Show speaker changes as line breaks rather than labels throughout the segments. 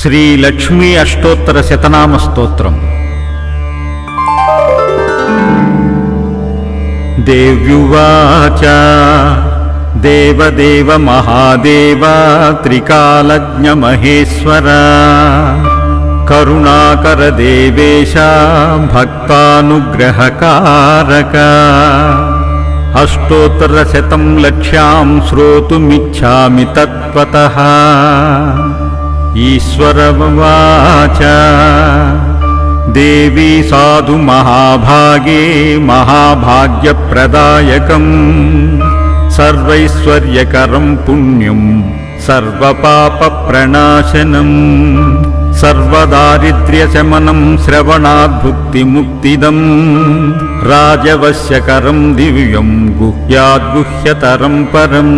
శ్రీ లక్ష్మీ అష్టోత్తర శతనామ స్తోత్రం. దేవ్యువాచ దేవదేవ మహాదేవ త్రికాలజ్ఞ మహేశ్వర కరుణాకర దేవేశ భక్తానుగ్రహకారక. అష్టోత్తరశతం లక్ష్యాం శ్రోతుమిచ్చామి తత్వతః. ఈశ్వరవాచ దేవీ సాధు మహాభాగే మహాభాగ్యప్రదాయకం సర్వైశ్వర్యకరం పుణ్యం సర్వపాపప్రణాశనం సర్వదారిద్ర్యశమనం శ్రవణాద్భుక్తిముక్తిదం రాజవశ్యకరం దివ్యం గుహ్యాద్గుహ్యతరం పరం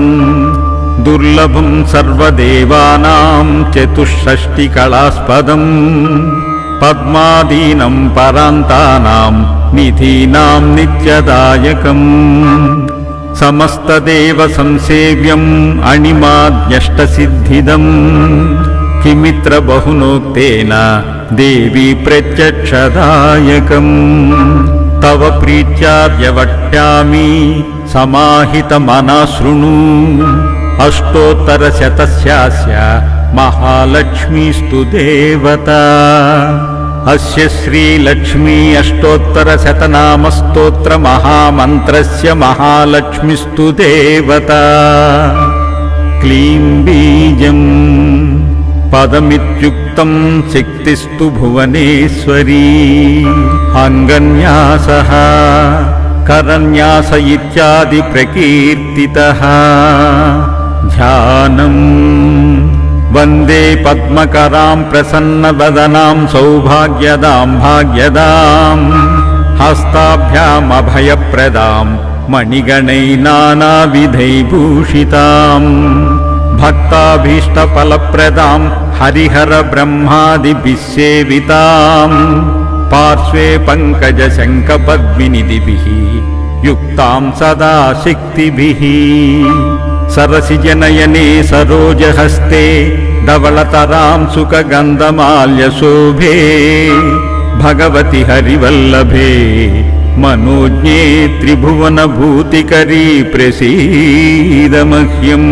దుర్లభం సర్వదేవానాం చతుషష్టికళాస్పదం పద్మాదీనం పరాంతానాం నిధీనాం నిత్యదాయకం. సమస్తదేవ సంసేవ్యం అణిమాద్యష్టసిద్ధిదం. కిమిత్ర బహునోక్తేన దేవీ ప్రత్యక్షదాయకం. తవ ప్రీత్యాద్యవక్ష్యామి సమాహితమనశృణు. అష్టోత్తరశతస్యాస్య మహాలక్ష్మీస్తు దేవత అస్య శ్రీలక్ష్మీ అష్టోత్తరశతనామస్తోత్ర మహామంత్రస్య మహాలక్ష్మిస్తు దేవత క్లీం బీజం పదమిత్యుక్తం శక్తిస్తు భువనేశ్వరీ అంగన్యాస కరన్యాస ఇత్యాది ప్రకీర్తిత ధ్యానం వందే పద్మకరాం ప్రసన్నవదనాం సౌభాగ్యదాం భాగ్యదాం హస్తాభ్యామభయప్రదాం మణిగణై నానావిధైభూషితాం భక్తాభీష్టఫలప్రదాం హరిహర బ్రహ్మాదిభిస్సేవితాం పార్శ్వే పంకజశంఖపద్మినిదిభిः యుక్తాం సదా శక్తిభిः సరసిజనయనే సరోజహస్తే ధవళతరాం సుఖగంధమాల్యశోభే. భగవతి హరివల్లభే మనోజ్ఞే త్రిభువనభూతికరీ ప్రసీదమహ్యం.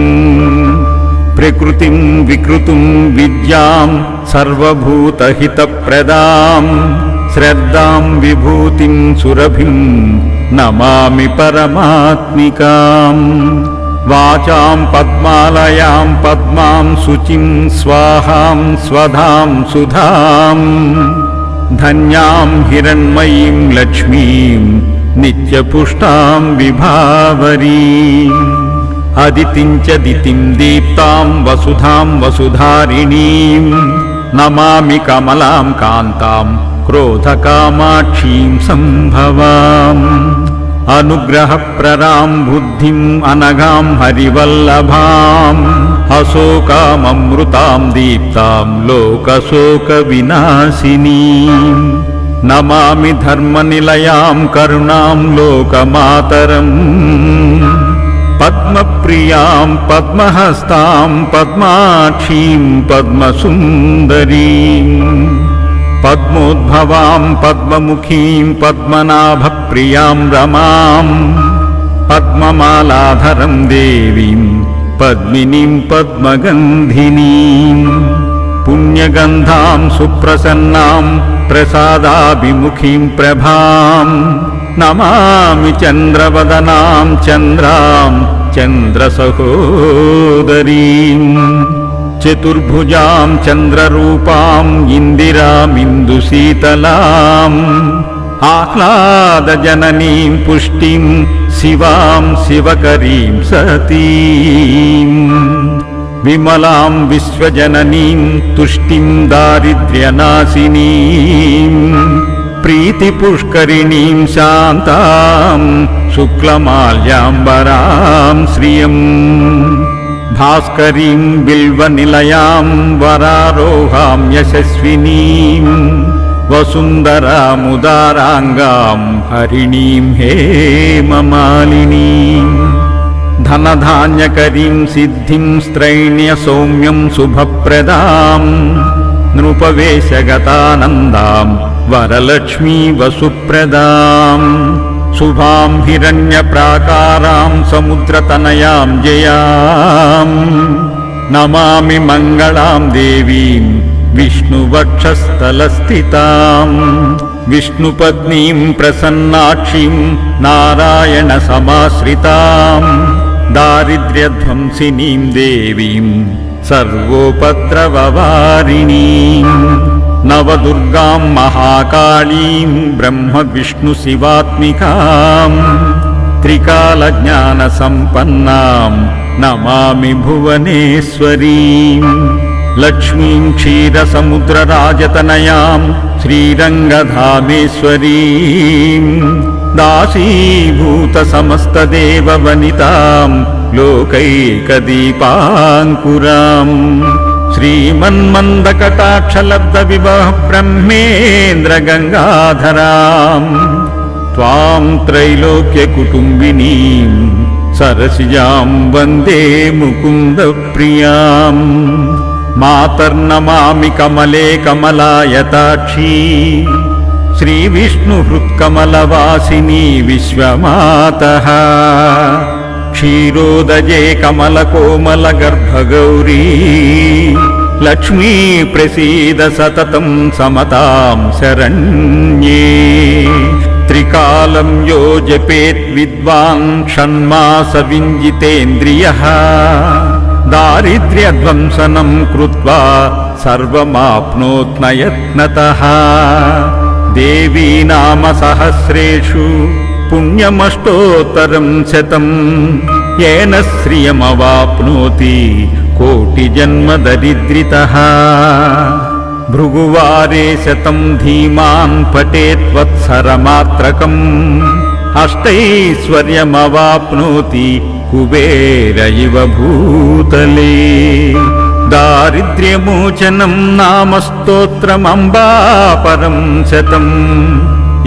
ప్రకృతిం వికృతుం విద్యాం సర్వభూతహితప్రదాం. శ్రద్ధాం విభూతిం సురభిం నమామి పరమాత్మికాం. वाचां पद्मालयां पद्मां शुचिं स्वाहां स्वधां सुधाम् धन्यां हिरण्मयीं लक्ष्मीं नित्यपुष्टां विभावरीम् अदितिं च दितिं दीप्तां वसुधां वसुधारिणीं। नमामि कमलां कान्तां क्रोधकामाक्षीं सम्भवाम्। అనుగ్రహప్రరాం బుద్ధిం అనగాం హరివల్లభాం. అశోకామృతాం దీప్తాం లోకశోక వినాశినీం నమామి ధర్మనిలయాం కరుణాం లోకమాతరం. పద్మప్రియాం పద్మహస్తాం పద్మాక్షీం పద్మసుందరీం. पद्मोद्भवाम् पद्ममुखीम् पद्मनाभप्रियाम् रमाम् पद्ममालाधरम् देवीम् पद्मिनीम् पद्मगन्धिनी पुण्यगन्धाम् सुप्रसन्नाम् प्रसादाभिमुखीम् प्रभाम् नमामि चन्द्रवदनाम् चन्द्राम् चन्द्रसहोदरीम्। చతుర్భుజాం చంద్రరూపాం ఇందిరామిందుశీతలాం ఆహ్లాదజననీం పుష్టిం శివాం శివకరీం సతీం విమలాం విశ్వజననీం తుష్టిం దారిద్ర్యనాశినీం ప్రీతిపుష్కరిణీం శాంతాం శుక్లమాల్యాంబరాం శ్రియం భాస్కరీం బిల్వనిలయాం వరారోహాం యశస్వినీం వసుందరాముదారాంగాం హరిణీం హేమమాలినీం ధనధాన్యకరీం సిద్ధిం స్త్రైణ్య సౌమ్యం శుభప్రదాం నృపవేశగతానందాం వరలక్ష్మీ వసుప్రదాం శుభాం హిరణ్యప్రాకారాం సముద్రతనయాం జయాం నమామి మంగళాం దేవీం విష్ణువక్షస్థలస్థితాం విష్ణుపత్నీం ప్రసన్నాక్షిం నారాయణ సమాశ్రితాం దారిద్ర్యధ్వంసినీం దేవీం సర్వోపద్రవవారిణీం నవదుర్గాం మహాకాళీం బ్రహ్మ విష్ణు శివాత్మికాం త్రికాలజ్ఞానసంపన్నాం నమామి భువనేశ్వరీం లక్ష్మీం श्रीमन्मन्दकटाक्षलब्धविभः ब्रह्मेन्द्रगङ्गाधराम् त्वां त्रैलोक्यकुटुम्बिनीं सरसिजां वन्दे मुकुन्दप्रियाम् मातर्नमामि कमले कमलायताक्षी श्रीविष्णुहृत्कमलवासिनी विश्वमातः क्षीरोदये कमलकोमलगर्भगौरी लक्ष्मी प्रसीद सततं समतां शरण्ये त्रिकालं यो जपेत् विद्वान् षण्मासविञ्जितेन्द्रियः दारिद्र्यध्वंसनं कृत्वा सर्वमाप्नोत्नयत्नतः देवी नाम सहस्रेषु పుణ్యమష్టోత్తరం శతం. ఏన శ్రియమవాప్నోతి కోటిజన్మదరిద్రిత భృగువారే శతం ధీమాన్ పటేత్వత్సరమాత్రకం అష్టైశ్వర్యమవాప్నోతి కుబేర ఇవ భూతలే. దారిద్ర్యమోచనం నామ స్తోత్రమంబాపరం శతం.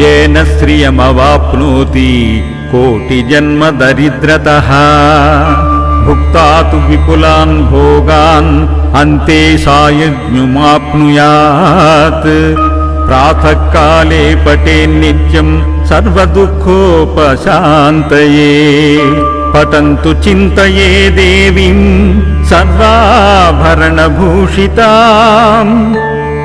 येन श्रियमवाप्नोति कोटिजन्मदरिद्रतः भुक्ता तु विपुलान् भोगान् अन्ते सायुज्ञुमाप्नुयात् प्रातःकाले पठेन्नित्यं सर्वदुःखोपशान्तये पठन्तु चिन्तये देवीं सर्वाभरणभूषिताम्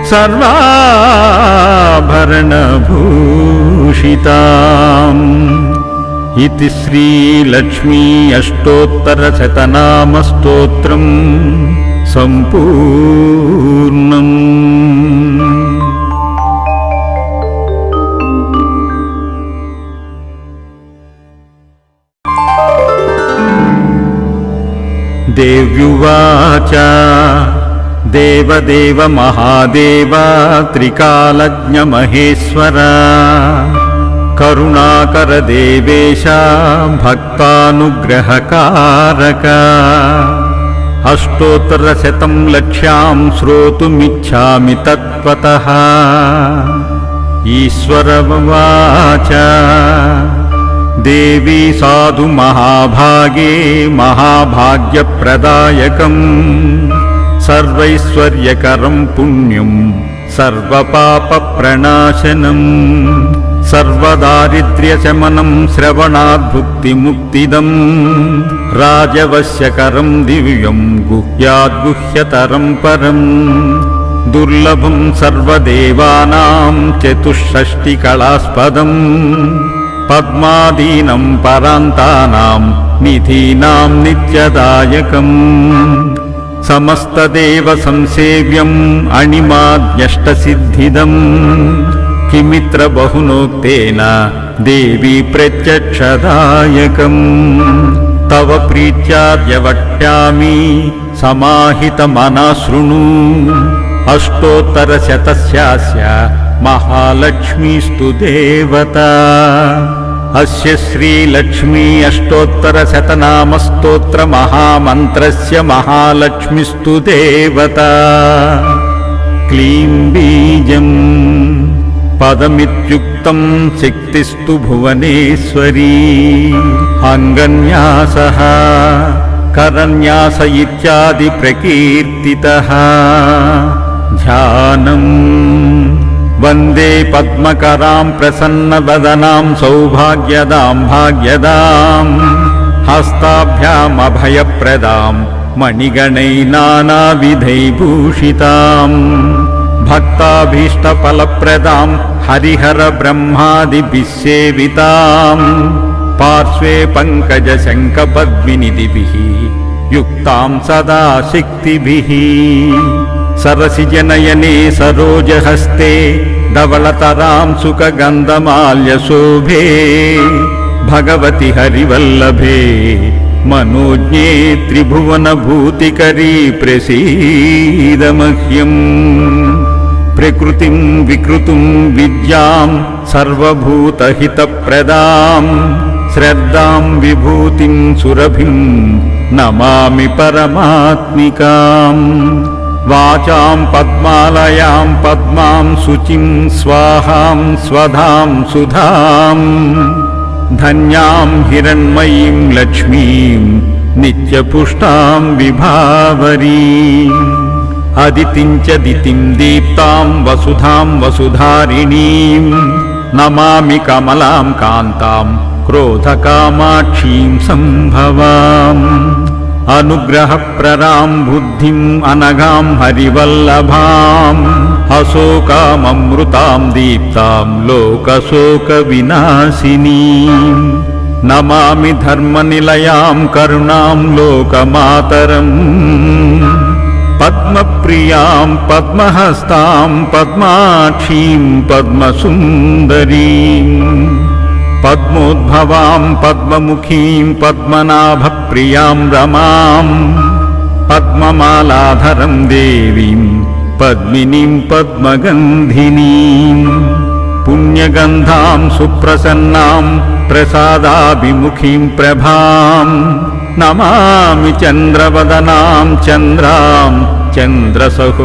सर्वाभरणभूषिताम्। इति श्रीलक्ष्मी अष्टोत्तरशतनामस्तोत्रम् सम्पूर्णम्। देव्युवाच देवदेव महादेव त्रिकालज्ञमहेश्वर। करुणाकर देवेश भक्तानुग्रहकारक। अष्टोत्तरशतं लक्ष्यां श्रोतुमिच्छामि तत्त्वतः। ईश्वरवाच देवी साधु महाभागे महाभाग्यप्रदायकम् సర్వైశ్వర్యకరం పుణ్యం సర్వపాపప్రణాశనం సర్వదారిద్ర్యశమనం శ్రవణాద్భుక్తిముక్తిదం రాజవశ్యకరం దివ్యం గుహ్యాద్గుహ్యతరం పరం దుర్లభం సర్వదేవానాం చతుషష్టికళాస్పదం పద్మాదీనం పరాంతానాం నిధీనాం నిత్యదాయకం. समस्तदेव संसेव्यम् अणिमाद्यष्टसिद्धिदम् किमित्र बहुनोक्तेन देवी प्रत्यक्षदायकम् तव प्रीत्याद्य वक्ष्यामि समाहितमनाशृणु अष्टोत्तरशतस्यास्य महालक्ष्मीस्तु देवता अस्य श्रीलक्ष्मी अष्टोत्तरशतनामस्तोत्रमहामन्त्रस्य महालक्ष्मीस्तु देवता। क्लीं बीजम् पदमित्युक्तं शक्तिस्तु भुवनेश्वरी। अङ्गन्यासः करन्यास इत्यादि प्रकीर्तितः ధ్యానం వందే పద్మకరాం ప్రసన్నవదనాం సౌభాగ్యదాం భాగ్యదాం హస్తాభ్యామభయప్రదాం మణిగణై నానావిధైభూషితాం భక్తాభీష్టఫలప్రదాం హరిహర బ్రహ్మాదిభిస్సేవితాం పార్శ్వే పంకజ శంఖపద్మినిదిభిः యుక్తాం సదా శక్తిభిः సరసిజనయనే సరోజహస్తే ధవళతరాం సుఖగంధమాల్యశోభే భగవతి హరివల్లభే మనోజ్ఞే త్రిభువనభూతికరీ ప్రసీదమహ్యం. ప్రకృతిం వికృతుం విద్యాం సర్వభూతహితప్రదాం. శ్రద్ధాం విభూతిం సురభిం वाचां पद्मालयां पद्मां शुचिं स्वाहां स्वधां सुधाम्। धन्यां हिरण्मयीं लक्ष्मीं नित्यपुष्टां विभावरीम्। अदितिं च दितिं दीप्तां वसुधां वसुधारिणीं नमामि कमलां कान्तां क्रोधकामाक्षीं सम्भवाम्। अनुग्रहप्ररां बुद्धिम् अनघां हरिवल्लभाम् हशोकामृताम् दीप्तां लोकशोकविनाशिनीम् नमामि धर्मनिलयां करुणां लोकमातरम् पद्मप्रियां पद्महस्तां पद्माक्षीं पद्मसुन्दरीम् పద్మోద్భవాం పద్మముఖీం పద్మనాభప్రియాం రమాం పద్మమాలాధరం దేవీం పద్మినీం పద్మగంధినీం పుణ్యగంధాం సుప్రసన్నాం ప్రసాదాభిముఖీం ప్రభాం నమామి చంద్రవదనాం చంద్రాం చంద్రసహోదరీం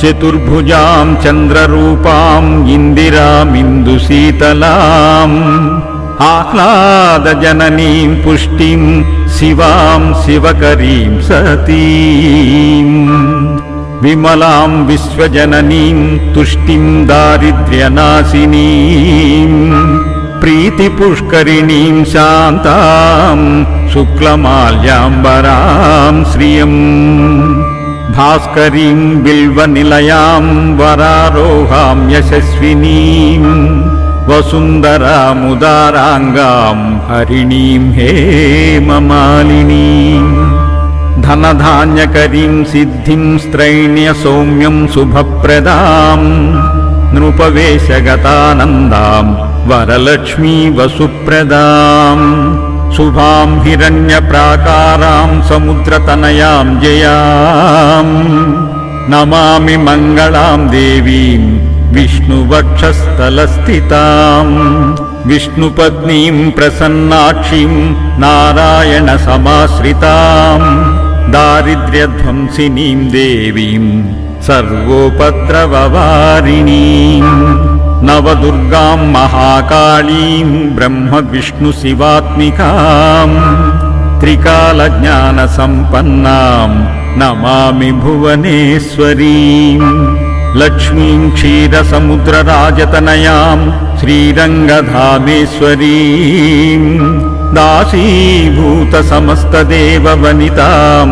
చతుర్భుజాం చంద్రరూపాం ఇందిరామిందుశీతలాం ఆహ్లాదజననీం పుష్టిం శివాం శివకరీం సతీం విమలాం విశ్వజననీం తుష్టిం దారిద్ర్యనాశినీం ప్రీతిపుష్కరిణీం శాంతాం శుక్లమాల్యాంబరాం శ్రియం భాస్కరీం బిల్వనిలయాం వరారోహాం యశస్వినీం వసుందరాముదారాంగాం హరిణీం హేమమాలినీం ధనధాన్యకరీం సిద్ధిం స్త్రైణ్య సౌమ్యం శుభప్రదాం నృపవేశగతానందాం వరలక్ష్మీ వసుప్రదాం శుభాం హిరణ్యప్రాకారాం సముద్రతనయాం జయాం నమామి మంగళాం దేవీం విష్ణువక్షస్థలస్థితాం విష్ణుపత్నీం ప్రసన్నాక్షిం నారాయణ సమాశ్రితాం దారిద్ర్యధ్వంసినీం దేవీం సర్వోపద్రవవారిణీం నవదుర్గాం మహాకాళీం బ్రహ్మ విష్ణు శివాత్మికాం త్రికాలజ్ఞాన సంపన్నాం నమామి భువనేశ్వరీం లక్ష్మీం క్షీరసముద్రరాజతనయాం శ్రీరంగధామేశ్వరీం దాసీభూత సమస్తదేవవనితాం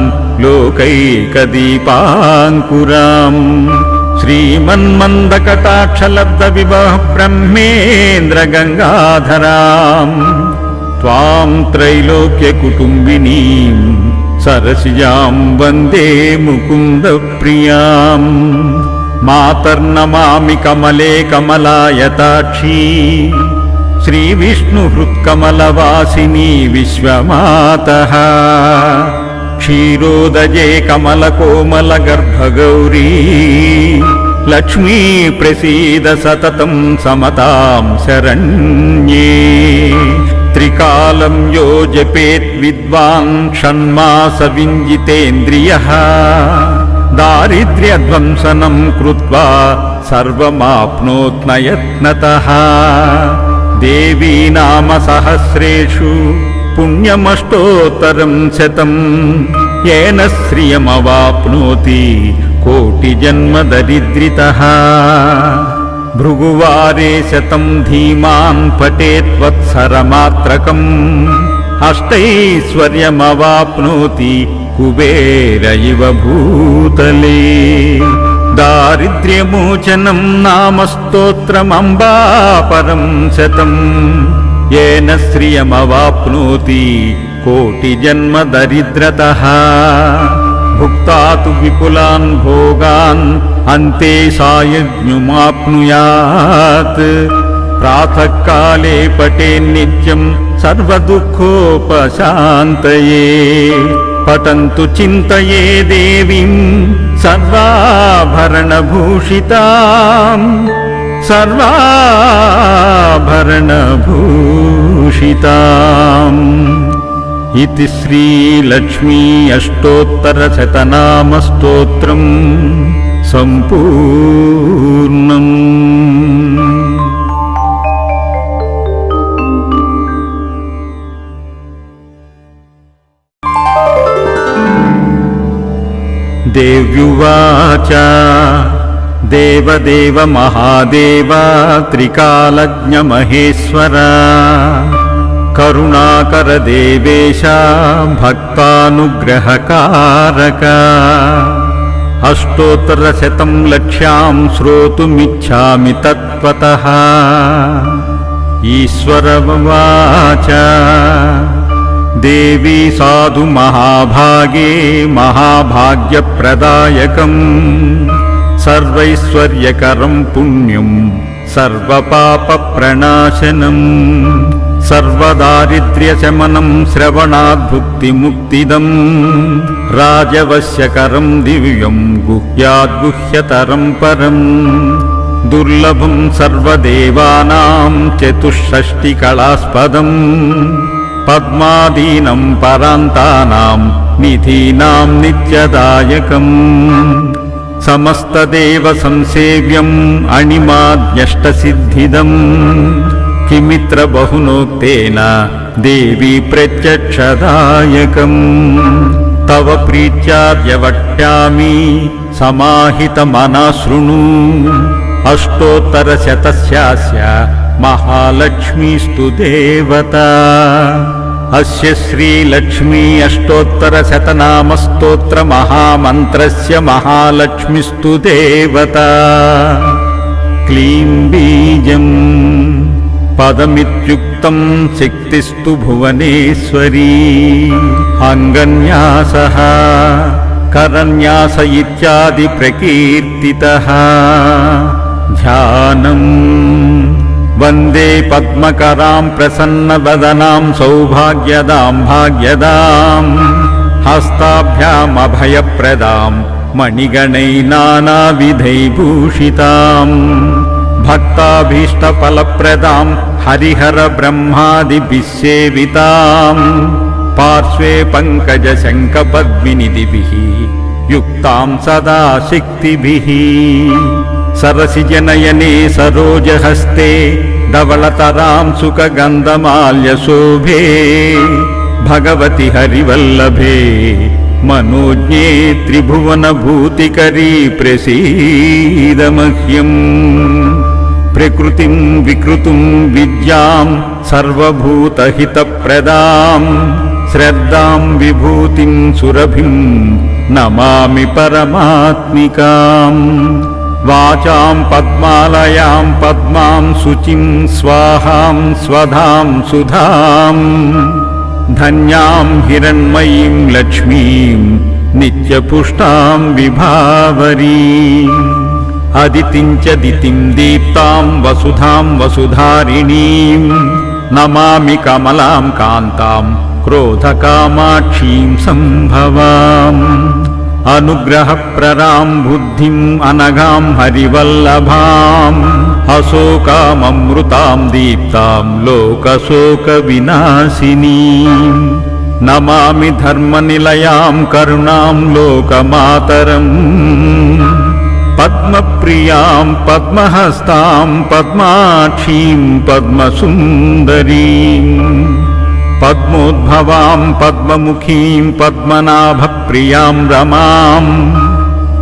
లోకైకదీపాంకురాం శ్రీమన్మందకటాక్షలబ్ధ వివహ బ్రహ్మేంద్ర గంగాధరాం త్వాం త్రైలోక్య కుటుంబినీం సరసిజాం వందే ముకుంద ప్రియాం మాతర్నమామి కమలే కమలాయతాక్షీ శ్రీవిష్ణుహృత్కమలవాసిని విశ్వమాతః క్షీరోదజే కమలకోమలగర్భగౌరీ లక్ష్మీ ప్రసీద సతతం సమతాం శరణ్యే. త్రికాలం యో జపేత్ విద్వాన్ షణ్మాస వింజితేంద్రియ. దారిద్ర్యధ్వంసనం పుణ్యమష్టోత్తరం శతం. ఏన శ్రియమవాప్నోతి కోటి జన్మ దరిద్రిత. భృగువారే శతం ధీమాన్ పటేత్వత్సరమాత్రకం అష్టైశ్వర్యమవాప్నోతి కుబేర ఇవ భూతలే. దారిద్ర్యమోచనం నామ స్తోత్రమంబాపరం శతం. ఏన శ్రియమవాప్నోతి కోటి జన్మ దరిద్రత. భుక్తా తు విపులాన్ భోగాన్ అంతే సాయజ్ఞుమాప్నుయాత్. ప్రాతకాలే పటే నిత్యం సర్వదుఃఖోపశాంతయే. పఠంతు सर्वाभरणभूषिताम्। इति श्रीलक्ष्मी अष्टोत्तरशतनामस्तोत्रम् सम्पूर्णम्। देव्युवाच देवदेव महादेव त्रिकालज्ञमहेश्वरा। करुणाकर देवेश भक्तानुग्रहकारक। अष्टोत्तरशतं लक्ष्यां श्रोतुमिच्छामि तत्त्वतः। ईश्वरवाच देवी साधु महाभागे महाभाग्यप्रदायकम् सर्वैश्वर्यकरं पुण्यं सर्वपापप्रणाशनम् सर्वदारिद्र्यशमनं श्रवणाद्भुक्तिमुक्तिदम् राजवश्यकरं दिव्यं गुह्याद्गुह्यतरं परम् दुर्लभं सर्वदेवानां चतुष्षष्टिकलास्पदम् पद्मादीनं परान्तानां निधीनां नित्यदायकम् समस्तदेव संसेव्यम् अणिमाद्यष्टसिद्धिदम् किमित्र बहुनोक्तेन देवी प्रत्यक्षदायकम् तव प्रीत्याद्यवक्ष्यामि समाहितमनाशृणु अष्टोत्तरशतस्यास्य महालक्ष्मीस्तु देवता अस्य श्रीलक्ष्मी अष्टोत्तरशतनामस्तोत्रमहामन्त्रस्य महालक्ष्मीस्तु देवता। क्लीं बीजम् पदमित्युक्तं शक्तिस्तु भुवनेश्वरी। अङ्गन्यासः करन्यास इत्यादि प्रकीर्तितः ध्यानम् वन्दे पद्मकरां प्रसन्नवदनां सौभाग्यदां भाग्यदाम् हस्ताभ्यामभयप्रदां मणिगणैनानाविधैभूषिताम् भक्ताभीष्टफलप्रदां हरिहरब्रह्मादिभिः पार्श्वे पङ्कजशङ्खपद्मिनिधिभिः युक्तां सदा शक्तिभिः सरसिजनयने सरोजहस्ते धवलतरां सुखगन्धमाल्यशोभे भगवति हरिवल्लभे मनोज्ञे त्रिभुवनभूतिकरी प्रसीद मह्यम् प्रकृतिं विकृतुं विद्यां सर्वभूतहितप्रदाम् श्रद्धां विभूतिं सुरभिं नमामि परमात्मिकाम् वाचां पद्मालयां पद्मां शुचिं स्वाहां स्वधां सुधाम्। धन्यां हिरण्मयीं लक्ष्मीं नित्यपुष्टां विभावरीम्। च दितिं दीप्तां वसुधां वसुधारिणीं नमामि कमलां कान्तां क्रोधकामाक्षीं सम्भवाम् అనుగ్రహప్రదాం బుద్ధిం అనగాం హరివల్లభాం. అశోకామృతాం దీప్తాం లోకశోక వినాశినీ నమామి ధర్మనిలయాం కరుణాం లోకమాతరం. పద్మప్రియాం పద్మహస్తాం పద్మాక్షీం పద్మసుందరీం. పద్మోద్భవాం పద్మముఖీం పద్మనాభప్రియాం రమాం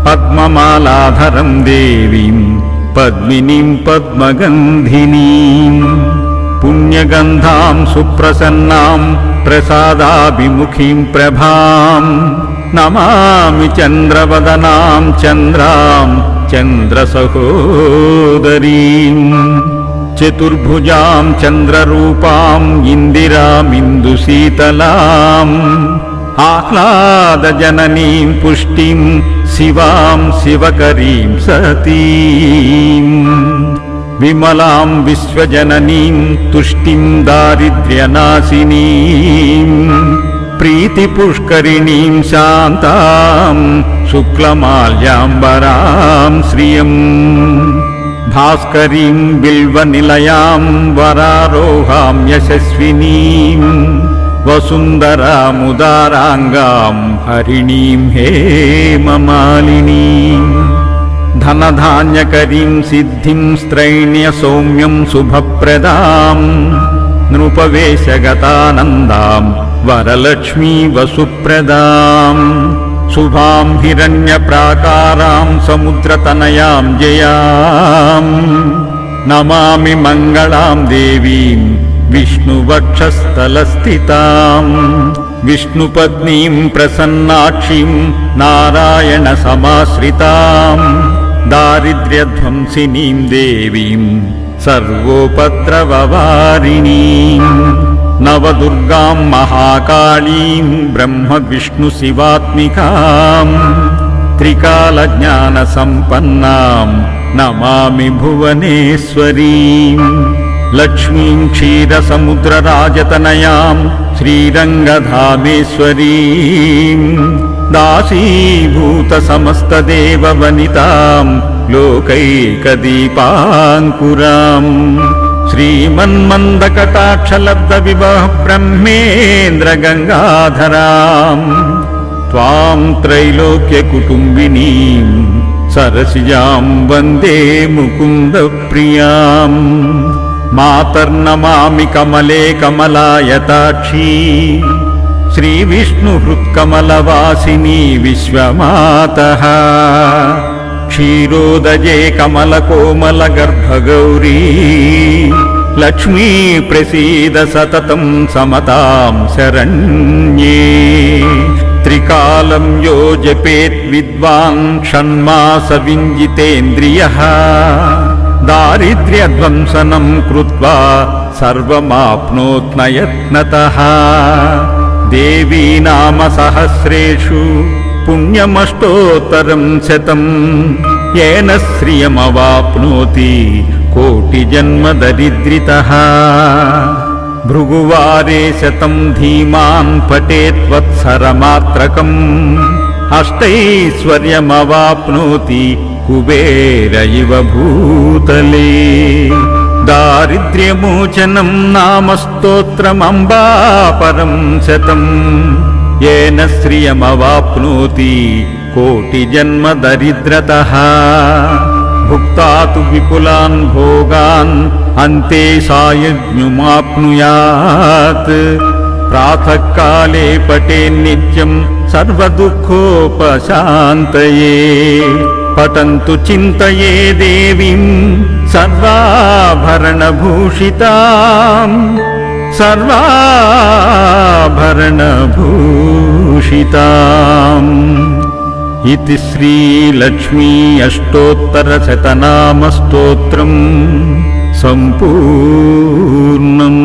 పద్మమాలాధరం దేవీం పద్మినీం పద్మగంధినీం పుణ్యగంధాం సుప్రసన్నాం ప్రసాదాభిముఖీం ప్రభాం నమామి చంద్రవదనాం చంద్రాం చంద్రసహోదరీం చతుర్భుజాం చంద్రరూపాం ఇందిరామిందుశీతలాం ఆహ్లాదజననీం పుష్టిం శివాం శివకరీం సతీం విమలాం విశ్వజననీం తుష్టిం దారిద్ర్యనాశినీం ప్రీతిపుష్కరిణీం శాంతాం శుక్లమాల్యాంబరాం శ్రియం భాస్కరీం బిల్వనిలయాం వరారోహాం యశస్వినీం వసుందరాముదారాంగాం హరిణీం హేమమాలినీం ధనధాన్యకరీం సిద్ధిం స్త్రైణ్య సౌమ్యం శుభప్రదాం నృపవేశగతానందాం వరలక్ష్మీ వసుప్రదాం శుభాం హిరణ్యప్రాకారాం సముద్రతనయాం జయాం నమామి మంగళాం దేవీం విష్ణువక్షస్థలస్థితాం విష్ణుపత్నీం ప్రసన్నాక్షిం నారాయణ సమాశ్రితాం దారిద్ర్యధ్వంసినీం దేవీం సర్వోపద్రవవారిణీం నవదుర్గాం మహాకాళీం బ్రహ్మ విష్ణు శివాత్మికాం త్రికాలజ్ఞాన సంపన్నాం నమామి భువనేశ్వరీం లక్ష్మీం క్షీరసముద్రరాజతనయాం శ్రీరంగధామేశ్వరీం దాసీభూత సమస్తదేవవనితాం లోకైకదీపాంకురాం శ్రీమన్మందకటాక్షలబ్ధ వివహ బ్రహ్మేంద్ర గంగాధరాం త్వాం త్రైలోక్యకుటుంబినీం సరసిజాం వందే ముకుంద ప్రియాం మాతర్నమామి కమలే కమలాయతాక్షీ శ్రీవిష్ణుహృత్కమలవాసిని విశ్వమాత क्षीरोदजे कमलकोमलगर्भगौरी लक्ष्मी प्रसीद सततं समतां शरण्ये त्रिकालं यो जपेत् विद्वान् षण्मासविञ्जितेन्द्रियः दारिद्र्यध्वंसनं कृत्वा सर्वमाप्नोत् न यत्नतः देवी नाम सहस्रेषु పుణ్యమష్టోత్తరం శతం. ఏన శ్రియమవాప్నోతి కోటి దరిద్రిత. భృగువారే శతం ధీమాన్ పటేత్వత్సరమాత్రకం. అష్టైశ్వర్యమవాప్నోతి కుబేర ఇవ భూతలే. దారిద్ర్యమోచనం నామ స్తోత్రమంబాపరం శతం. येन श्रियमवाप्नोति कोटिजन्मदरिद्रतः भुक्ता तु विपुलान् भोगान् अन्ते सायज्ञुमाप्नुयात् प्रातःकाले पठेन्नित्यम् सर्वदुःखोपशान्तये पठन्तु चिन्तये देवीम् सर्वाभरणभूषिताम् सर्वाभरणभूषिताम्। इति श्रीलक्ष्मी अष्टोत्तरशतनामस्तोत्रम् सम्पूर्णम्